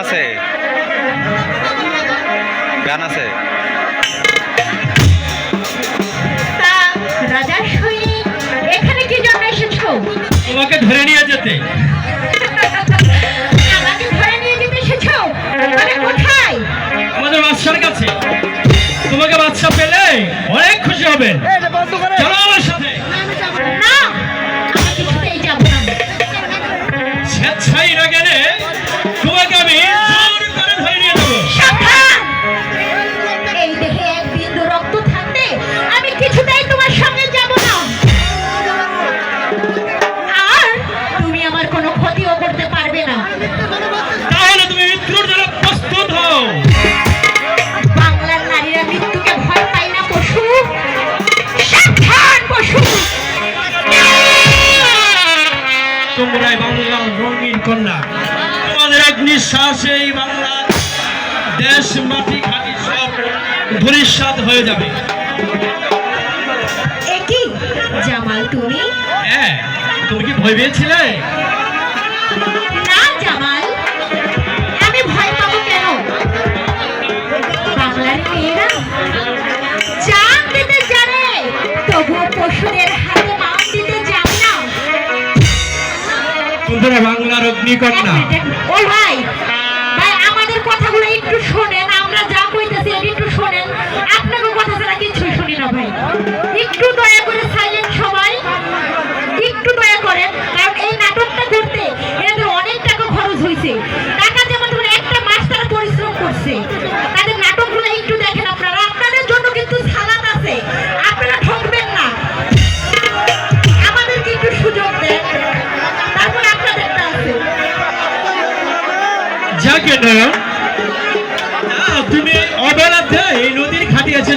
আছে? গান আছে? এখানে তোমাকে ধরে নিয়ে যেতে। বাংলা রঙিন কন্যা। তোমাদের অগ্নিশ্বাস এই বাংলা। দেশ মাটি খালি সব ধরিস্বাদ হয়ে যাবে। হ্যাঁ কি বাংলার মেয়েরা কন্যা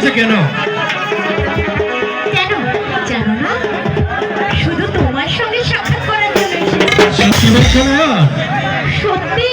হয়েছে কেন? শুধু তোমার সঙ্গে সত্যি?